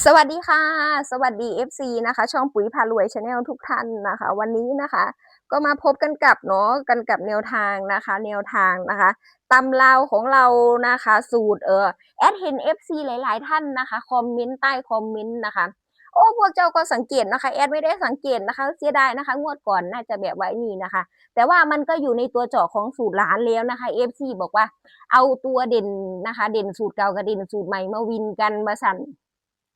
สวัสดีค่ะ สวัสดี FC นะคะ ช่องปุ๋ยพารวยชาแนลทุกท่านนะคะ วันนี้นะคะ ก็มาพบกันกับเนาะกันกับแนวทางนะคะ แนวทางนะคะตำราวของเรานะคะ สูตรเออแอดเห็น FC หลาย ๆ ท่านนะคะคอมเมนต์ใต้คอมเมนต์นะคะโอ้พวกเจ้าก็สังเกตนะคะแอดไม่ได้สังเกตนะคะเสียดายนะคะ งวดก่อนน่าจะแบบไว้นี่นะคะ แต่ว่ามันก็อยู่ในตัวเจาะของสูตรหลานแล้วนะคะ FC บอกว่า เอาตัวเด่นนะคะ เด่นสูตรเก่ากับเด่นสูตรใหม่มาวินกันมาสั่น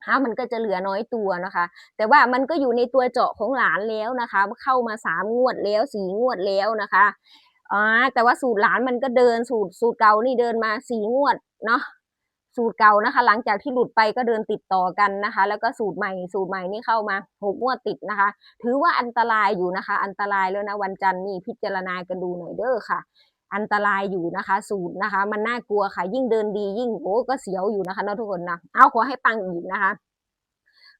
ฮะมันก็จะเหลือน้อยตัวนะคะ แต่ว่ามันก็อยู่ในตัวเจาะของหลานแล้วนะคะเข้ามาสามงวดแล้วสี่งวดแล้วนะคะอ่าแต่ว่าสูตรหลานมันก็เดินสูตรสูตรเก่านี่เดินมาสี่งวดเนาะสูตรเก่านะคะ หลังจากที่หลุดไปก็เดินติดต่อกันนะคะ แล้วก็สูตรใหม่สูตรใหม่นี่เข้ามาหกงวดติดนะคะ ถือว่าอันตรายอยู่นะคะ อันตรายแล้วนะวันจันทร์นี่พิจารณากันดูหน่อยเด้อค่ะ อันตรายอยู่นะคะสูตรนะคะ มันน่ากลัวค่ะ ยิ่งเดินดียิ่งโอ้ก็เสียวอยู่นะคะเนาะทุกคนนะเอาขอให้ปังอีกนะคะ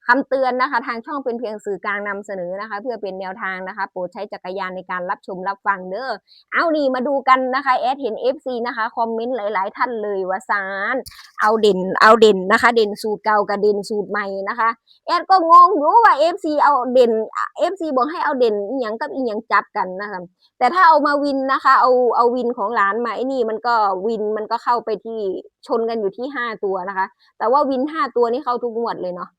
คำเตือนนะคะ ทางช่องเป็นเพียงสื่อกลางนำเสนอนะคะ เพื่อเป็นแนวทางนะคะ โปรดใช้จักรยานในการรับชมรับฟังเด้อเอานี่มาดูกันนะคะแอดเห็น FC นะคะคอมเมนต์หลาย ๆ ท่านเลยว่าซานเอาเด่นเอาเด่นนะคะ เด่นสูตรเก่ากับเด่นสูตรใหม่นะคะแอดก็งงอยู่ว่า FC เอาเด่น FC บอกให้เอาเด่นอีหยังกับอีหยังจับกันนะคะแต่ถ้าเอามาวินนะคะ เอาเอาวินของหลานมาไอ้นี่มันก็วินมันก็เข้าไปที่ชนกันอยู่ที่ห้าตัวนะคะ แต่ว่าวินห้าตัวนี่เข้าทุกงวดเลยเนาะ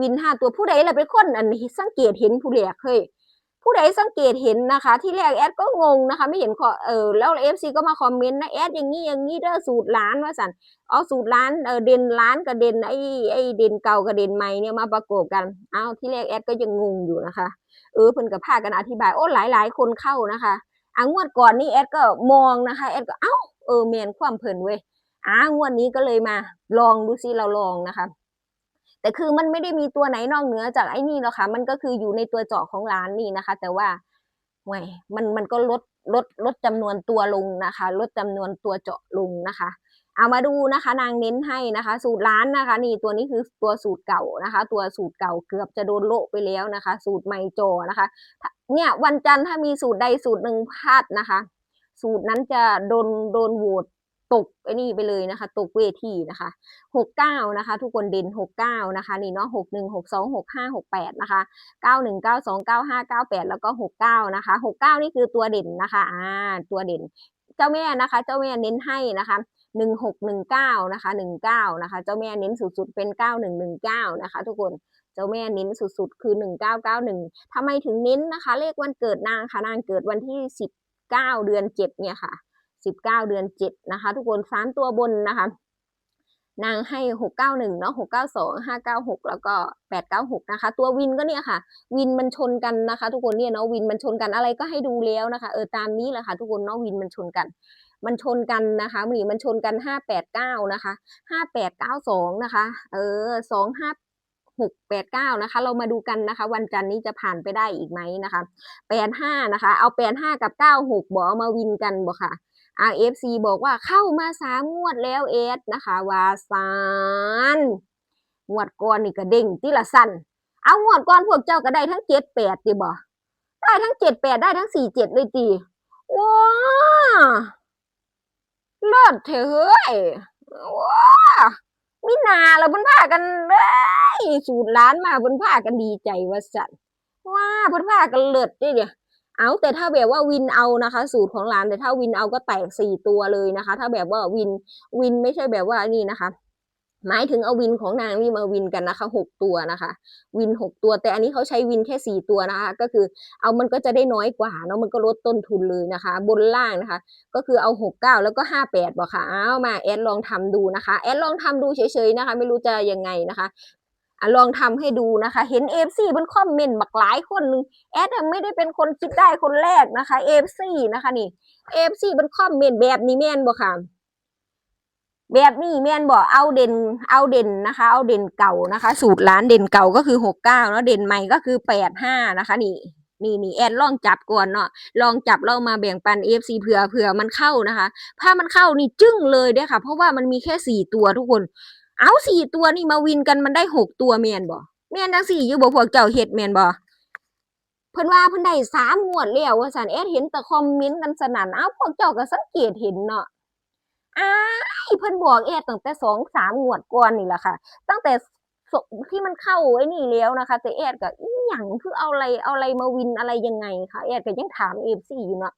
วินห้าตัวผู้ใดล่ะเป็นคนอันสังเกตเห็นผู้แรกเฮ้ยผู้ใดสังเกตเห็นนะคะ ที่แรกแอดก็งงนะคะ ไม่เห็นขอเออแล้วเอฟซีก็มาคอมเมนต์นะแอดอย่างนี้อย่างนี้เด้อสูตรร้านว่าสันเอาสูตรร้านเออเด่นร้านกับเด่นไอ้ไอ้เด่นเก่ากับเด่นใหม่เนี่ยมาประกบกันเอาที่แรกแอดก็ยังงงอยู่นะคะ เออเพิ่นกับพากันอธิบายโอ้หลายหลายคนเข้านะคะอะงวดก่อนนี่แอดก็มองนะคะแอดก็เอ้าเออเมนความเพลินเว้ยอ่างวดนี้ก็เลยมาลองดูซิเราลองนะคะ แต่คือมันไม่ได้มีตัวไหนนอกเหนือจากไอ้นี่หรอกค่ะ มันก็คืออยู่ในตัวเจาะของร้านนี่นะคะ แต่ว่าหวยมันมันก็ลดลดลดจำนวนตัวลงนะคะ ลดจำนวนตัวเจาะลงนะคะ เอามาดูนะคะ นางเน้นให้นะคะ สูตรร้านนะคะ นี่ตัวนี้คือตัวสูตรเก่านะคะ ตัวสูตรเก่าเกือบจะโดนโละไปแล้วนะคะ สูตรใหม่โจอนะคะ เนี่ยวันจันทร์ถ้ามีสูตรใดสูตรหนึ่งพลาดนะคะ สูตรนั้นจะโดนโดนโหวต ตกไอ้นี่ไปเลยนะคะ ตกเวทีนะคะหกเก้านะคะ ทุกคนเด่นหกเก้านะคะนี่เนาะหกหนึ่งหกสองหกห้าหกแปดนะคะเก้าหนึ่งเก้าสองเก้าห้าเก้าแปดแล้วก็หกเก้านะคะหกเก้านี่คือตัวเด่นนะคะอ่าตัวเด่น เจ้าแม่นะคะ เจ้าแม่เน้นให้นะคะหนึ่งหกหนึ่งเก้านะคะหนึ่งเก้านะคะ เจ้าแม่เน้นสุดๆเป็นเก้าหนึ่งหนึ่งเก้านะคะ ทุกคนเจ้าแม่เน้นสุดๆ คือหนึ่งเก้าไมถึงเน้นนะคะ เลขวันเกิดนางค่ะ นางเกิดวันที่สิบเดือนเจ็ดเนี่ยค่ะ สิบเก้าเดือนเจ็ดนะคะ ทุกคนสามตัวบนนะคะ นางให้หกเก้าหนึ่งเนาะหกเก้าสองห้าเก้าหกแล้วก็แปดเก้าหกนะคะ ตัววินก็เนี่ยค่ะ วินมันชนกันนะคะ ทุกคนเนี่ยเนาะ วินมันชนกันอะไรก็ให้ดูแล้วนะคะ เออ ตามนี้แหละค่ะ ทุกคนเนาะ วินมันชนกันมันชนกันนะคะหมีมันชนกันห้าแปดเก้านะคะห้าแปดเก้าสองนะคะ เออสองห้าหกแปดเก้านะคะ เรามาดูกันนะคะ วันจันทร์นี้จะผ่านไปได้อีกไหมนะคะแปดห้านะคะ เอาแปดห้ากับเก้าหกบอกเอามาวินกันบอกค่ะ RFC บอกว่าเข้ามาสามงวดแล้วเอสนะคะวาซานงวดก่อนนี่ก็เด้งติละสั้นเอางวดก่อนพวกเจ้าก็ได้ทั้งเจ็ดแปดติบ่ได้ทั้งเจ็ดแปดได้ทั้งสี่เจ็ดเลยตีว้าเลิศเถอะเฮ้ยว้ามินาเราบนผ้ากันเลยสูตรร้านมาบนผ้ากันดีใจว่าสันว้าบนผ้ากันเลิศดิเดีย เอาแต่ถ้าแบบว่าวินเอานะคะ สูตรของร้านแต่ถ้าวินเอาก็แตกสี่ตัวเลยนะคะ ถ้าแบบว่าวินวินไม่ใช่แบบว่านี่นะคะ หมายถึงเอาวินของนางนี่มาวินกันนะคะหกตัวนะคะ วินหกตัว แต่อันนี้เขาใช้วินแค่สี่ตัวนะคะ ก็คือเอามันก็จะได้น้อยกว่าเนาะมันก็ลดต้นทุนเลยนะคะ บนล่างนะคะ ก็คือเอาหกเก้าแล้วก็ห้าแปดบอกค่ะเอามาแอดลองทำดูนะคะ แอดลองทำดูเฉยๆนะคะ ไม่รู้จะยังไงนะคะ อลองทำให้ดูนะคะ เห็นเอฟซีบนคอมเมนต์บักหลายคนนึงแอดไม่ได้เป็นคนคิดได้คนแรกนะคะเอฟซีนะคะนี่เอฟซีเป็นคอมเมนต์แบบนี้แม่นบ่ค่ะแบบนี้แม่นบ่เอาเด่นเอาเด่นนะคะ เอาเด่นเก่านะคะ สูตรร้านเด่นเก่าก็คือหกเก้าเนาะเด่นใหม่ก็คือแปดห้านะคะนี่นี่นี่แอดลองจับก่อนเนาะลองจับเรามาแบ่งปันเอฟซีเผื่อเผื่อมันเข้านะคะ ถ้ามันเข้านี่จึ้งเลยเด้อค่ะ เพราะว่ามันมีแค่สี่ตัวทุกคน เอาสี่ตัวนี่มาวินกันมันได้หกตัวแมนบ่แมนทั้งสี่อยู่บ่พวกเจ้าเฮ็ดแมนบ่เพิ่นว่าเพิ่นได้สามงวดแล้วว่าซั่นแอดเห็นแต่คอมเมนต์กันสนั่นอ้าพวกเจ้าก็สังเกตเห็นเนาะอ้ายเพิ่นบอกแอดตั้งแต่สองสามงวดก่อนนี่แหละค่ะ ตั้งแต่ที่มันเข้าไอ้นี่แล้วนะคะ แต่แอดก็อีหยังคือเอาอะไรเอาอะไรมาวินอะไรยังไงคะแอดก็ยังถามเอฟซีอยู่เนาะ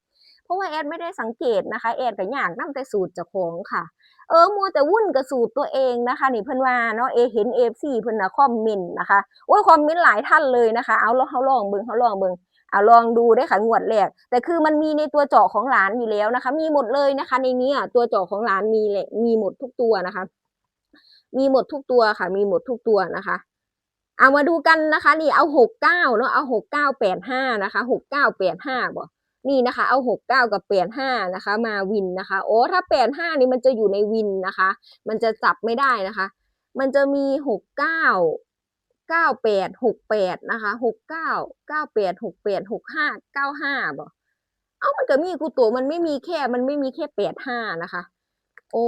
เพราะว่าแอดไม่ได้สังเกตนะคะ แอดก็อยากนํแต่สูตรจ้าของค่ะ เออมัวแต่วุ่นกับสูตรตัวเองนะคะ นี่เพิ่อนว่าเนาะเอเห็นเอฟซีเพิ่อนนะคอมเมนต์นะคะโอ้ยคอมเมนต์หลายท่านเลยนะคะ เอาลองเขาลองเบิงเขาลองเบิงเอาลองดูได้ค่ะงวดแรกแต่คือมันมีในตัวเจาะของหลานอยู่แล้วนะคะ มีหมดเลยนะคะ ในนี้อะตัวเจาะของหลานมีเลยมีหมดทุกตัวนะคะ มีหมดทุกตัวค่ะ มีหมดทุกตัวนะคะเอามาดูกันนะคะ นี่เอาหกเก้าเนาะเอาหกเก้าแปดห้านะคะหกเก้าแปดห้าบ่ นี่นะคะ เอาหกเก้ากับแปดห้านะคะ มาวินนะคะ โอ้ ถ้าแปดห้านี่มันจะอยู่ในวินนะคะ มันจะจับไม่ได้นะคะ มันจะมีหกเก้าเก้าแปดหกแปดนะคะหกเก้าเก้าแปดหกแปดหกห้าเก้าห้าบ่เอ้ามันก็มีกูตัวมันไม่มีแค่ มันไม่มีแค่แปดห้านะคะ โอ้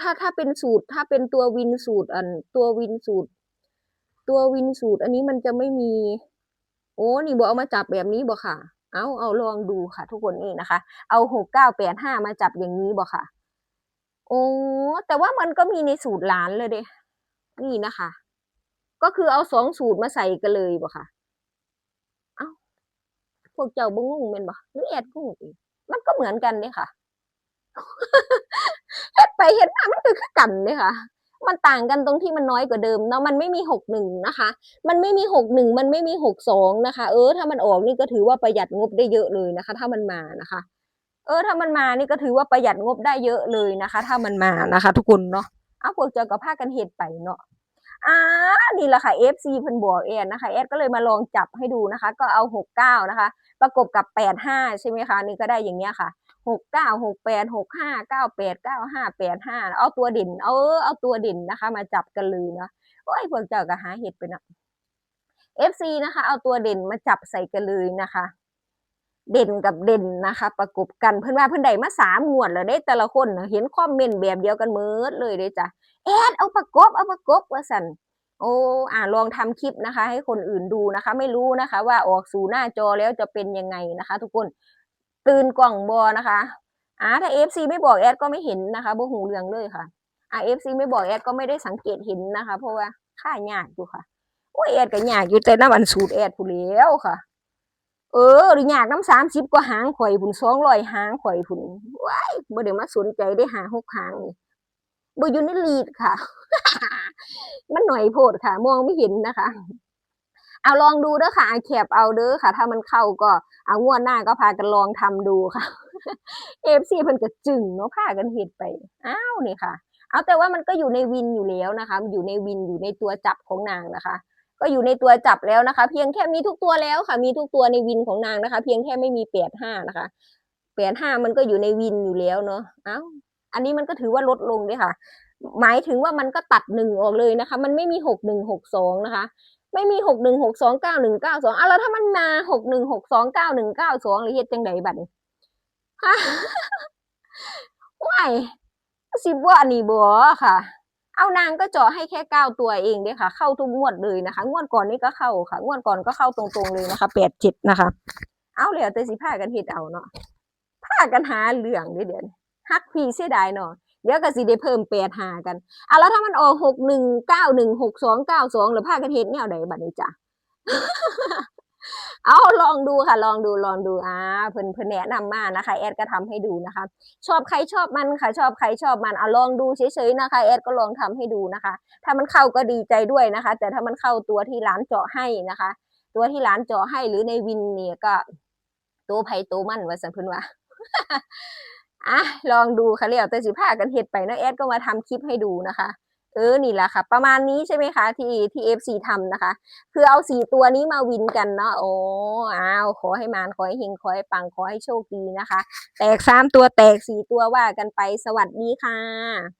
ถ้าถ้าเป็นสูตร ถ้าเป็นตัววินสูตรอัน ตัววินสูตร ตัววินสูตร อันนี้มันจะไม่มี โอ้ นี่บ่เอามาจับแบบนี้บ่ค่ะ เอาเอาลองดูค่ะ ทุกคนนี่นะคะ เอาหกเก้าแปดห้ามาจับอย่างนี้บ่ค่ะ โอ้แต่ว่ามันก็มีในสูตรหลานเลยเด้นี่นะคะ ก็คือเอาสองสูตรมาใส่กันเลยบ่ค่ะ เอ้าพวกเจ้าบ่งงแม่นบ่หรือแอดงงอีกมันก็เหมือนกันเด้ค่ะเฮ็ดไปเฮ็ดมามันคือกันเด้ค่ะ มันต่างกันตรงที่มันน้อยกว่าเดิมเนาะมันไม่มีหกหนึ่งนะคะ มันไม่มีหกหนึ่งมันไม่มีหกสองนะคะ เออถ้ามันออกนี่ก็ถือว่าประหยัดงบได้เยอะเลยนะคะ ถ้ามันมานะคะ เออถ้ามันมานี่ก็ถือว่าประหยัดงบได้เยอะเลยนะคะ ถ้ามันมานะคะ ทุกคนเนาะเอาพวกเจ้าก็พากันเฮ็ดไปเนาะอ่านี่แหละค่ะ FC เพิ่นบอกแอนนะคะแอดก็เลยมาลองจับให้ดูนะคะ ก็เอาหกเก้านะคะ ประกบกับแปดห้าใช่ไหมคะ นี่ก็ได้อย่างเงี้ยค่ะ หกเก้าหกแปดหกห้าเก้าแปดเก้าห้าแปดห้าเอาตัวเด่นเอาเอาตัวเด่นนะคะ มาจับกันเลยเนาะโอ้ยพวกเจ้าก็หาเห็ดไปเนาะ FC นะคะ เอาตัวเด่นมาจับใส่กันเลยนะคะ เด่นกับเด่นนะคะ ประกบกันเพื่อนว่าเพื่อนใดมาสามงวดแล้วได้แต่ละคนเห็นคอมเมนต์แบบเดียวกันเมิดเลยเด้จ้ะแอดเอาประกบเอาประกบว่าสันโอ้อ่าลองทำคลิปนะคะ ให้คนอื่นดูนะคะ ไม่รู้นะคะ ว่าออกสู่หน้าจอแล้วจะเป็นยังไงนะคะ ทุกคน ตื่นกล่องบอนะคะอ่าถ้า FC ไม่บอกแอดก็ไม่เห็นนะคะบ่หูเรื่องเลยค่ะอ่า FC ไม่บอกแอดก็ไม่ได้สังเกตเห็นนะคะ เพราะว่าค่ายากอยู่ค่ะโอ้ยแอดก็ยากอยู่แต่น้ำอันสูตรแอดผู้เลี้ยวค่ะ เออหรือยากน้ำสามสิบกว่าหางข่อยผุนสองร้อยหางข่อยผุนว้ายบ่เดี๋ยวมาสนใจได้หาหกหางนี่บ่อยู่ในลีดค่ะ มันหน่อยโพดค่ะ มองไม่เห็นนะคะ เอาลองดูเด้อค่ะเอแคบเอาเด้อค่ะ ถ้ามันเข้าก็เอางวดหน้าก็พากันลองทำดูค่ะเอฟซีเพิ่นก็จึงเนาะพากันเฮ็ดไปอ้าวนี่ค่ะ เอาแต่ว่ามันก็อยู่ในวินอยู่แล้วนะคะ อยู่ในวินอยู่ในตัวจับของนางนะคะ ก็อยู่ในตัวจับแล้วนะคะ เพียงแค่มีทุกตัวแล้วค่ะ มีทุกตัวในวินของนางนะคะ เพียงแค่ไม่มีแปดห้านะคะแปดห้ามันก็อยู่ในวินอยู่แล้วเนาะเอ้าอันนี้มันก็ถือว่าลดลงด้วยค่ะ หมายถึงว่ามันก็ตัดหนึ่งออกเลยนะคะ มันไม่มีหกหนึ่งหกสองนะคะ ไม่มีหกหนึ่งหกสองเก้าหนึ่งเก้าสองอะแล้วถ้ามันมาหกหนึ่งหกสองเก้าหนึ่งเก้าสองหรือเฮ็ดจังไดบัดนี้ฮะว้ายสิบว่าอันนี้บ่ค่ะ เอานางก็เจาะให้แค่เก้าตัวเองเด้ค่ะ เข้าทุกงวดเลยนะคะ งวดก่อนนี่ก็เข้าค่ะ งวดก่อนก็เข้าตรงๆเลยนะคะแปดเจ็ดนะคะ เอาแล้วแต่สิพากันเฮ็ดเอาเนาะพากันหาเรื่องเดี๋ยวฮักพีเสียดายเนาะ เดี๋ยวก็สิได้เพิ่มแปดหากันอะแล้วถ้ามันออกหกหนึ่งเก้าหนึ่งหกสองเก้าสองหรือพากันเฮ็ดแนวใดบัดนี้จ้ะเอาลองดูค่ะ ลองดูลองดูอ่าเพิ่นเพิ่นแนะนำมานะคะ แอดก็ทำให้ดูนะคะ ชอบใครชอบมันค่ะ ชอบใครชอบมันเอาลองดูเฉยๆนะคะ แอดก็ลองทำให้ดูนะคะ ถ้ามันเข้าก็ดีใจด้วยนะคะ แต่ถ้ามันเข้าตัวที่ร้านเจาะให้นะคะ ตัวที่ร้านเจาะให้หรือในวินเนี่ยก็ตัวไผตัวมันว่าสันเพิ่นว่า อะลองดูค่ะเรียวแต่สิพากันเห็ดไปเนาะแอดก็มาทำคลิปให้ดูนะคะ เออนี่แหละค่ะ ประมาณนี้ใช่ไหมคะ ที่ที่เอฟซีทำนะคะ คือเอาสี่ตัวนี้มาวินกันเนาะโอ้อ้าวขอให้มานขอให้เฮงขอให้ปังขอให้โชคดีนะคะ แตกสามตัวแตกสี่ตัวว่ากันไปสวัสดีค่ะ